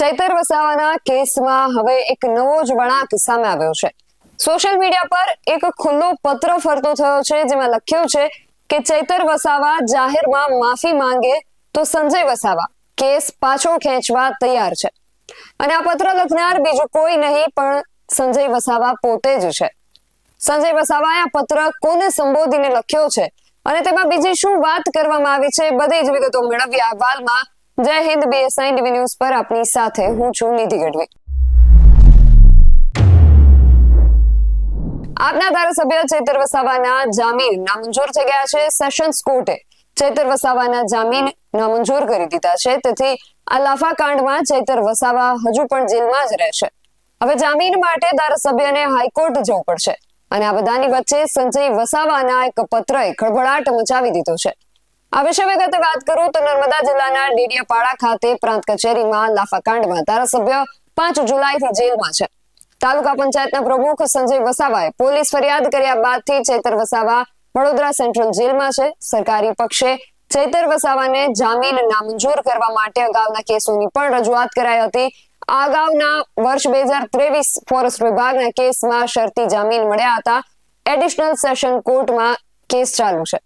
ચૈતર વસાવાના કેસમાં હવે એક નવો જ વળાંક સામે આવ્યો છે. સોશિયલ મીડિયા પર એક ખુલ્લો પત્ર ફરતો થયો છે, જેમાં લખ્યું છે કે ચૈતર વસાવા જાહેરમાં માફી માંગે તો સંજય વસાવા કેસ પાછો ખેંચવા તૈયાર છે. અને આ પત્ર લખનાર બીજું કોઈ નહીં, પણ સંજય વસાવા પોતે જ છે. સંજય વસાવાએ આ પત્ર કોને સંબોધીને લખ્યો છે? અને તેમાં બીજી શું વાત કરવામાં આવી છે? બધી જ વિગતો મેળવ્યા અહેવાલમાં જય હિન્દ બીએસઆઈ ટીવી ન્યૂઝ પર આપની સાથે હું છું નિધિ ગઢવી. આપના ધારાસભ્ય ચેતર વસાવાના જામીન નામંજૂર થઈ ગયા છે. સેશન્સ કોર્ટે ચેતર વસાવાના જામીન નામંજૂર કરી દીધા છે. તેથી આ લાફા કાંડમાં ચેતર વસાવા હજુ પણ જેલમાં જ રહેશે હવે જામીન માટે ધારાસભ્યને હાઈકોર્ટ જવું પડશે. અને આ બધાની વચ્ચે સંજય વસાવાના એક પત્રએ ખળભળાટ મચાવી દીધો છે. આ વિશે વિગતે વાત કરું તો નર્મદા જિલ્લાના ડીડીયાપાડા ખાતે પ્રાંત કચેરીમાં લાફાકાંડમાં ધારાસભ્ય પાંચ જુલાઈથી જેલમાં છે. તાલુકા પંચાયતના પ્રમુખ સંજય વસાવાએ પોલીસ ફરિયાદ કર્યા બાદથી ચેતર વસાવા વડોદરા સેન્ટ્રલ જેલમાં છે. સરકારી પક્ષે ચૈતર વસાવાને જામીન નામંજૂર કરવા માટે અગાઉના કેસોની પણ રજૂઆત કરાઈ હતી. અગાઉના વર્ષ બે હજાર ત્રેવીસ ફોરેસ્ટ વિભાગના કેસમાં શરતી જામીન મળ્યા હતા. એડિશનલ સેશન કોર્ટમાં કેસ ચાલુ છે.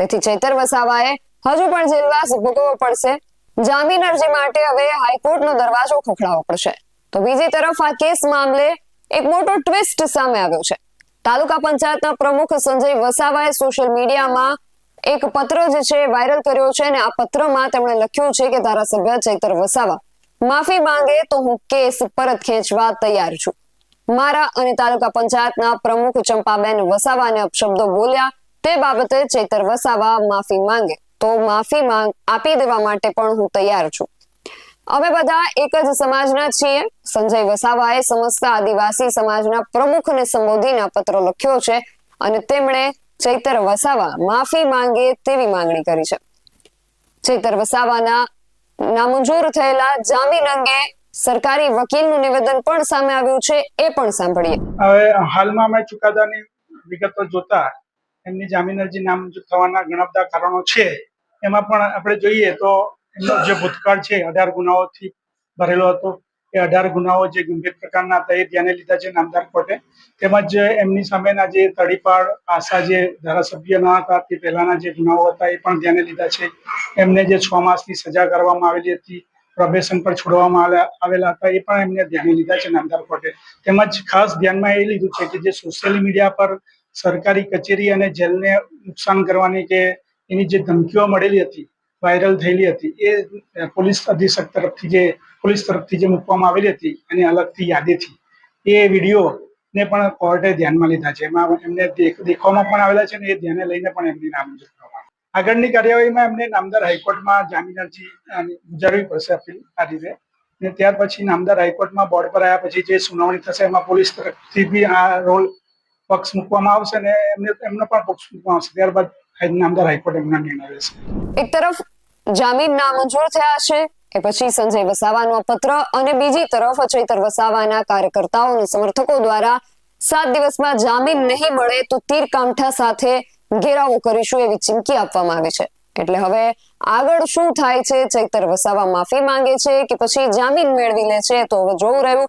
તેથી ચૈતર વસાવાએ હજુ પણ જેલવાસ ભોગવવો પડશે. જામીન અરજી માટે હવે હાઈકોર્ટનો દરવાજો ખખડાવવો પડશે. તો બીજી તરફ આ કેસ મામલે એક મોટો ટ્વિસ્ટ સામે આવ્યો છે. તાલુકા પંચાયતના પ્રમુખ સંજય વસાવાએ સોશિયલ મીડિયામાં એક પત્ર જે છે વાયરલ કર્યો છે અને આ પત્રમાં તેમણે લખ્યું છે કે ધારાસભ્ય ચૈતર વસાવા, માફી માંગે તો હું કેસ પરત ખેંચવા તૈયાર છું. મારા અને તાલુકા પંચાયતના પ્રમુખ ચંપાબેન વસાવાને અપશબ્દો બોલ્યા તે બાબતે ચેતર વસાવા માફી માંગે, તો માફી માંગ આપી દેવા માટે પણ હું તૈયાર છું. અમે બધા એક જ સમાજના છીએ. સંજય વસાવાએ સમસ્ત આદિવાસી સમાજના પ્રમુખને સંબોધીને પત્ર લખ્યો છે અને તેમણે ચૈતર વસાવા માફી માંગે તેવી માંગણી કરી છે. ચૈતર વસાવાના નામંજૂર થયેલા જામીન અંગે સરકારી વકીલનું નિવેદન પણ સામે આવ્યું છે, એ પણ સાંભળીએ. હવે હાલમાં અમે ચુકાદાની વિગતો જોતા એમની જામીન અરજી નામંજૂર થવાના ઘણા બધા કારણો છે. એમાં પણ આપણે જોઈએ તો એમનો જે ભૂતકાળ છે, અઢાર ગુનાઓથી ભરેલો હતો. એ અઢાર ગુનાઓ જે ગંભીર પ્રકારના હતા, એ ધ્યાને લીધા છે નામદાર કોર્ટે. તેમજ એમની સામેના જે તડીપાડ પાસા જે ધારાસભ્યના હતા, તે પહેલાના જે ગુનાઓ હતા, એ પણ ધ્યાને લીધા છે. એમને જે છ માસની સજા કરવામાં આવેલી હતી, પ્રોબેશન પર છોડવામાં આવેલા હતા, એ પણ એમને ધ્યાને લીધા છે નામદાર કોર્ટે. તેમજ ખાસ ધ્યાનમાં એ લીધું છે કે જે સોશિયલ મીડિયા પર સરકારી કચેરી અને જેલને નુકસાન કરવાની કે એની જે ધમકીઓ મળેલી હતી, વાયરલ થયેલી હતી, એ પોલીસ અધિક્ષક તરફથી જે, પોલીસ તરફથી જે મૂકવામાં આવેલી હતી, એની અલગથી યાદીથી એ વીડિયો ને પણ કોર્ટે ધ્યાનમાં લીધા છે. એમાં એમને દેખવામાં પણ આવેલા છે ને એ ધ્યાને લઈને પણ એમની નામંજૂર કરવામાં આગળની કાર્યવાહીમાં એમને નામદાર હાઈકોર્ટમાં જામીન અરજી ગુજારવી પડશે અપીલ આ રીતે. ને ત્યાર પછી નામદાર હાઈકોર્ટમાં બોર્ડ પર આવ્યા પછી જે સુનાવણી થશે, એમાં પોલીસ તરફથી બી આ રોલ પક્ષ મૂકવામાં આવશે અને એમને એમનો પણ પક્ષ મૂકવામાં આવશે. ત્યારબાદ નામદાર હાઈકોર્ટ એમનો નિર્ણય લેશે. એક તરફ જામીન નામંજૂર થયા છે, એ પછી સંજય વસાવાનો પત્ર અને બીજી તરફ ચૈતર વસાવાના કાર્યકર્તાઓ અને સમર્થકો દ્વારા સાત દિવસમાં જામીન નહીં મળે તો તીર કામઠા સાથે ઘેરાવો કરીશું એવી ચીમકી આપવામાં આવી છે. એટલે હવે આગળ શું થાય છે, ચૈતર વસાવા માફી માંગે છે કે પછી જામીન મેળવી લે છે, તો હવે જોવું રહ્યું.